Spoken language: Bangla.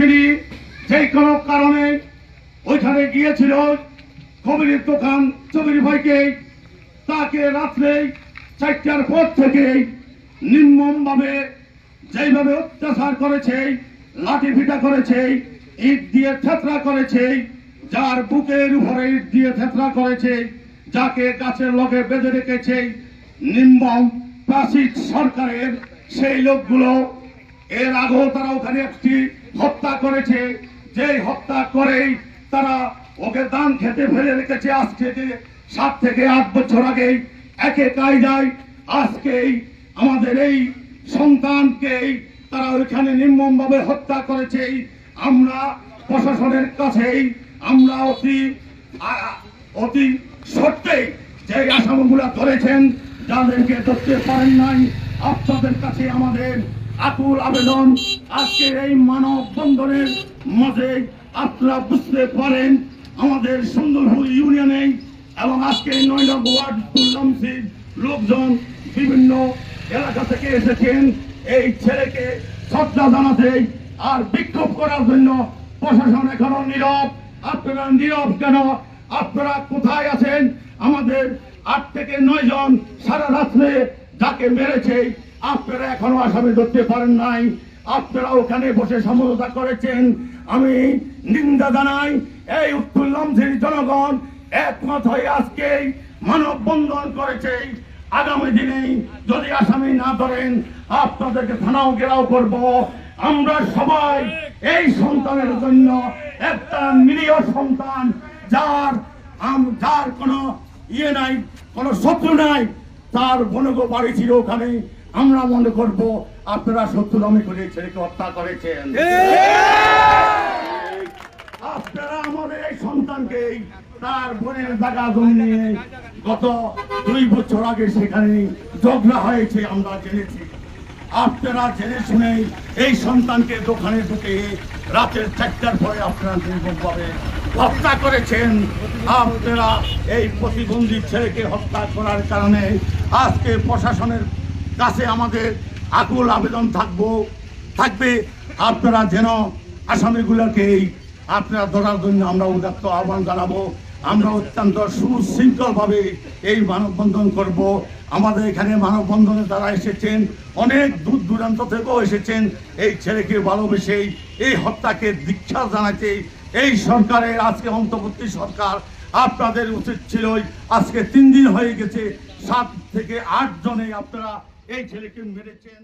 তিনি যে কোনো কারণে ওইখানে গিয়েছিল। কবিরের দোকান চবির ভাইকে তাকে রাত্রে চারটার পর থেকে নির্মমভাবে যেইভাবে অত্যাচার করেছে, লাঠি ভিটা করেছে, ইট দিয়ে থেতরা করেছে, যার বুকের উপরে ইট দিয়ে থেতরা করেছে, যাকে গাছের লগে বেঁধে রেখেছে, নির্মম প্রাচীর সরকারের সেই লোকগুলো। এর আগেও তারা ওখানে একটি হত্যা করেছে। যেই হত্যা করেই তারা ওকে দান খেতে ফেলে রেখেছে। আজ থেকে সাত থেকে আট বছর আগেই একে কায়দায় আজকেই আমাদের এই সন্তানকেই তারা ওইখানে নির্মমভাবে হত্যা করেছে। আমরা প্রশাসনের কাছেই, আমরা অতি অতি সত্যি যে আসামগুলা ধরেছেন, যাদেরকে ধরতে পারেন নাই, আপনাদের কাছে আমাদের আকুল আবেদন আজকের এই মানব বন্ধনের মাঝে আপনারা বুঝতে পারেন, আমাদের সুন্দরপুর ইউনিয়নে এবং আজকে নয় ওয়ার্ড তুল্লামসির লোকজন বিভিন্ন এলাকা থেকে এসেছেন। এই ছেলেকে শ্রদ্ধা জানাতে আর বিক্ষোভ করার জন্য প্রশাসন এখনও নীরব। আপনারা নীরব কেন? আপনারা কোথায় আছেন? আমাদের আট থেকে নয় জন সারা রাত্রে যাকে মেরেছে, আপনারা এখনও আসামি ধরতে পারেন নাই। আপনারা ওখানে বসে সমঝোতা করেছেন। আমি নিন্দা জানাই এই উত্তরলমঝির জনগণ একমত হয়ে আজকে মানববন্ধন করেছে। আগামী দিনে যদি আসামি না ধরেন, আপনাদেরকে থানাও ঘেরাও করব। আমরা সবাই এই সন্তানের জন্য একটা নিরীহ সন্তান, যার যার কোনো ইয়ে নাই, কোনো শত্রু নাই। তার বনগ বাড়ি ছিল ওখানে। আমরা মনে করব আপনারা শত্রু নামে করে ছেলেকে হত্যা করেছেন। আপনারা আমাদের এই সন্তানকে তার বোনের জায়গা জমি নিয়ে গত দুই বছর আগে সেখানে ঝগড়া হয়েছে আমরা জেনেছি। আপনারা জেনে শুনে এই সন্তানকে দোকানে ঢুকে রাতের চারটার পরে আপনারা নির্মমভাবে হত্যা করেছেন। আপনারা এই প্রতিবন্ধী ছেলেকে হত্যা করার কারণে আজকে প্রশাসনের কাছে আমাদের আকুল আবেদন থাকব। থাকবে। আপনারা যেন আসামিগুলোকে আপনারা ধরার জন্য আমরা উদাত্ত আহ্বান জানাব। আমরা অত্যন্ত সুশৃঙ্খলভাবে এই মানববন্ধন করব। আমাদের এখানে মানববন্ধনে তারা এসেছেন, অনেক দূর দূরান্ত থেকেও এসেছেন। এই ছেলেকে ভালোবেসেই এই হত্যাকে দীক্ষা জানাতে এই সরকারের আজকে অন্তর্বর্তী সরকার আপনাদের উচিত ছিল আজকে তিন দিন হয়ে গেছে, সাত থেকে আট জনে আপনারা এই ছেলেকে মেরেছেন।